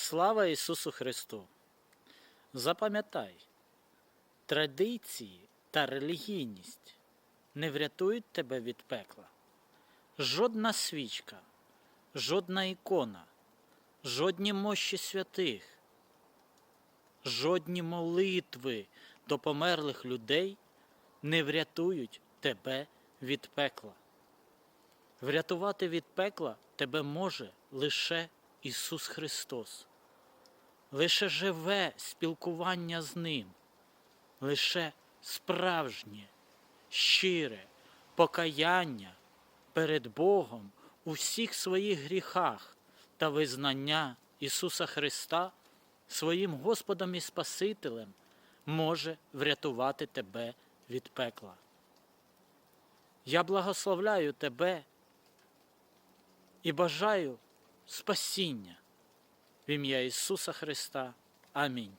Слава Ісусу Христу! Запам'ятай, традиції та релігійність не врятують тебе від пекла. Жодна свічка, жодна ікона, жодні мощі святих, жодні молитви до померлих людей не врятують тебе від пекла. Врятувати від пекла тебе може лише Ісус Христос, лише живе спілкування з Ним, лише справжнє, щире покаяння перед Богом у всіх своїх гріхах та визнання Ісуса Христа своїм Господом і Спасителем може врятувати тебе від пекла. Я благословляю тебе і бажаю спасіння в ім'я Ісуса Христа. Амінь.